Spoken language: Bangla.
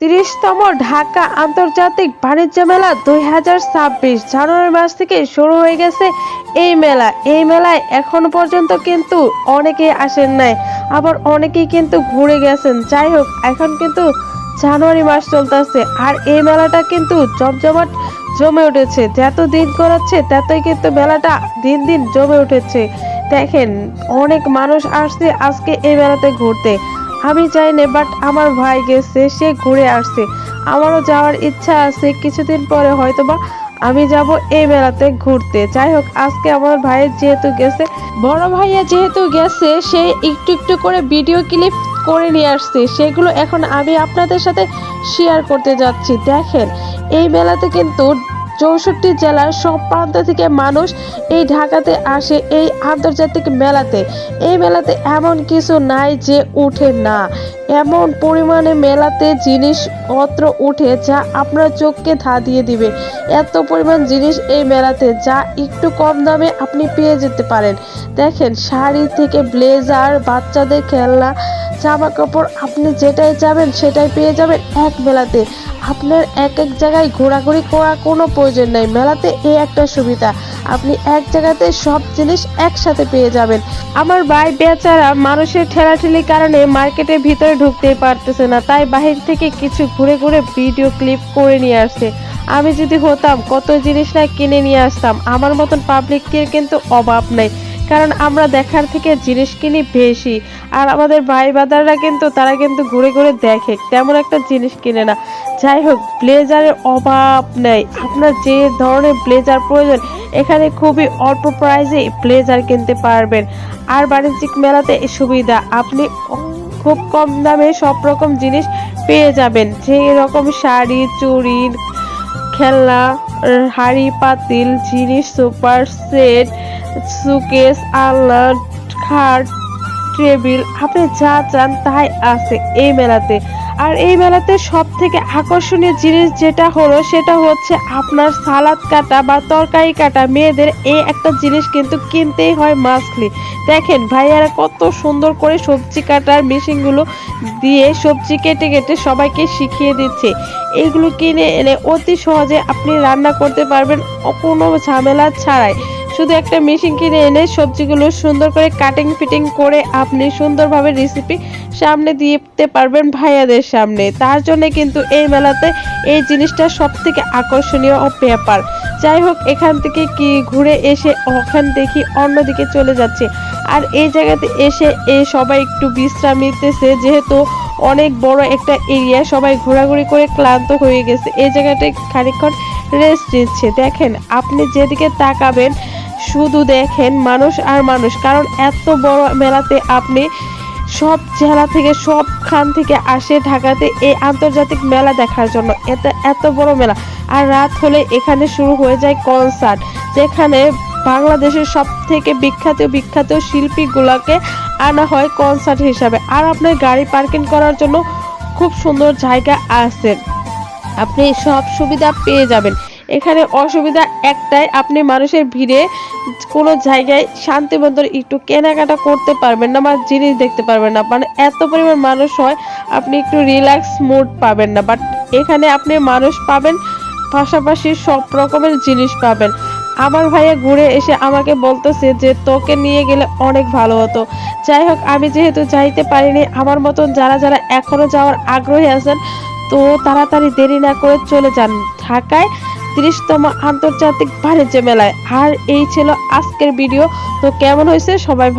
তিরিশতম ঢাকা আন্তর্জাতিক বাণিজ্য মেলা দুই হাজার ছাব্বিশ জানুয়ারি মাস থেকে শুরু হয়ে গেছে এই মেলা। এই মেলায় এখন পর্যন্ত কিন্তু অনেকেই আসেন নাই, আবার অনেকেই কিন্তু ঘুরে গেছেন। যাই হোক, এখন কিন্তু জানুয়ারি মাস চলতেছে আর এই মেলাটা কিন্তু জমজমাট জমে উঠেছে। যত দিন করাচ্ছে ততই কিন্তু মেলাটা দিন দিন জমে উঠেছে। দেখেন, অনেক মানুষ আসছে আজকে এই মেলাতে ঘুরতে। আমি যাইনি বাট আমার ভাই গেছে, সে ঘুরে আসছে। আমারও যাওয়ার ইচ্ছা আছে, কিছুদিন পরে হয়তোবা আমি যাব এই মেলাতে ঘুরতে। যাই হোক, আজকে আমার ভাইয়ের যেহেতু গেছে, বড় ভাইয়া যেহেতু গেছে, সে একটু একটু করে ভিডিও ক্লিপ করে নিয়ে আসছে। সেগুলো এখন আমি আপনাদের সাথে শেয়ার করতে যাচ্ছি। দেখেন, এই মেলাতে কিন্তু চৌষট্টি জেলার সব প্রান্ত থেকে মানুষ এই ঢাকাতে আসে এই আন্তর্জাতিক মেলাতে। এই মেলাতে এমন কিছু নাই যে উঠে না। এমন পরিমাণে মেলাতে জিনিসপত্র উঠে যা আপনার চোখকে ধা দিয়ে দিবে। এত পরিমাণ জিনিস এই মেলাতে যা একটু কম দামে আপনি পেয়ে যেতে পারেন। দেখেন, শাড়ি থেকে ব্লেজার, বাচ্চাদের খেলনা জামা কাপড় আপনি যেটাই যাবেন সেটাই পেয়ে যাবেন এক মেলাতে। আপনার এক এক জায়গায় ঘোরাঘুরি করার কোনো প্রয়োজন নেই। মেলাতে এই একটা সুবিধা। আপনি এক জায়গাতে সব জিনিস একসাথে পেয়ে যাবেন। আমার ভাই বেচারা মানুষের ঠেলাঠেলির কারণে মার্কেটের ভিতরে ঢুকতেই পারতেছে না। তাই বাহির থেকে কিছু ঘুরে ঘুরে ভিডিও ক্লিপ করে নিয়ে আসছে। আমি যদি হতাম, কত জিনিস না কিনে নিয়ে আসতাম। আমার মতন পাবলিকের কিন্তু অভাব নেই। কারণ আমরা দেখার থেকে জিনিস কিনি বেশি। আর আমাদের ভাই বাদাররা কিন্তু, তারা কিন্তু ঘুরে ঘুরে দেখে, তেমন একটা জিনিস কিনে না। যাই হোক, ব্লেজারের অভাব নেই। আপনার যে ধরনের ব্লেজার প্রয়োজন, এখানে খুবই অল্প প্রাইসে ব্লেজার কিনতে পারবেন। আর বাণিজ্যিক মেলাতে সুবিধা, আপনি খুব কম দামে সব রকম জিনিস পেয়ে যাবেন। যে রকম শাড়ি, চুড়ি খেলনা হাড়ি পাতিল জিনিস সুপার সেট সুকেস আলনা খাট টেবিল আপনি যা চান তাই আছে এই মেলাতে। আর এই মেলাতে সব থেকে আকর্ষণীয় জিনিস যেটা হলো, সেটা হচ্ছে আপনার সালাদ কাটা বা তরকারি কাটা। মেয়েদের এই একটা জিনিস কিন্তু কিনতেই হয় মাসলি। দেখেন ভাইয়ারা কত সুন্দর করে সবজি কাটার মেশিনগুলো দিয়ে সবজি কেটে কেটে সবাইকে শিখিয়ে দিচ্ছে। এইগুলো কিনে এনে অতি সহজে আপনি রান্না করতে পারবেন কোনো ঝামেলা ছাড়াই। শুধু একটা মেশিন কিনে এনে সবজিগুলো সুন্দর করে কাটিং ফিটিং করে আপনি সুন্দরভাবে রেসিপি সামনে দিতে পারবেন ভাইয়াদের সামনে। তার জন্য কিন্তু এই মেলাতে এই জিনিসটা সব থেকে আকর্ষণীয় ব্যাপার। যাই হোক, এখান থেকে কি ঘুরে এসে ওখান দেখি অন্যদিকে চলে যাচ্ছে। আর এই জায়গাতে এসে এ সবাই একটু বিশ্রাম নিতেছে, যেহেতু অনেক বড় একটা এরিয়া সবাই ঘোরাঘুরি করে ক্লান্ত হয়ে গেছে। এই জায়গাটায় খানিকক্ষণ রেস্ট নিচ্ছে। দেখেন, আপনি যেদিকে তাকাবেন শুধু দেখেন মানুষ আর মানুষ, কারণ এত বড় মেলাতে আপনি সব জেলা থেকে, সবখান থেকে আসে ঢাকাতে এই আন্তর্জাতিক মেলা দেখার জন্য। এটা এত বড় মেলা। আর রাত হলে এখানে শুরু হয়ে যায় কনসার্ট যেখানে বাংলাদেশের সব থেকে বিখ্যাত বিখ্যাত শিল্পীগুলোকে আনা হয় কনসার্ট হিসাবে। আর আপনার গাড়ি পার্কিং করার জন্য খুব সুন্দর জায়গা আছে। আপনি সব সুবিধা পেয়ে যাবেন। এখানে অসুবিধা একটাই, আপনি মানুষের ভিড়ে কোনো জায়গায় শান্তি মতো একটু কেনাকাটা করতে পারবেন না বা জিনিস দেখতে পারবেন না। মানে এত পরিমাণ মানুষ হয়, আপনি একটু রিল্যাক্স মুড পাবেন না। বাট এখানে আপনি মানুষ পাবেন, পাশাপাশি সব রকমের জিনিস পাবেন। আমার ভাইয়া ঘুরে এসে আমাকে বলতেছে যে, তোকে নিয়ে গেলে অনেক ভালো হতো। যাই হোক, আমি যেহেতু যাইতে পারিনি, আমার মতন যারা যারা এখনও যাওয়ার আগ্রহী আছেন, তো তাড়াতাড়ি দেরি না করে চলে যান। ঢাকায় তিরিশতম আন্তর্জাতিক বাণিজ্য মেলায়। আর এই ছিল আজকের ভিডিও। তো কেমন হয়েছে? সবাই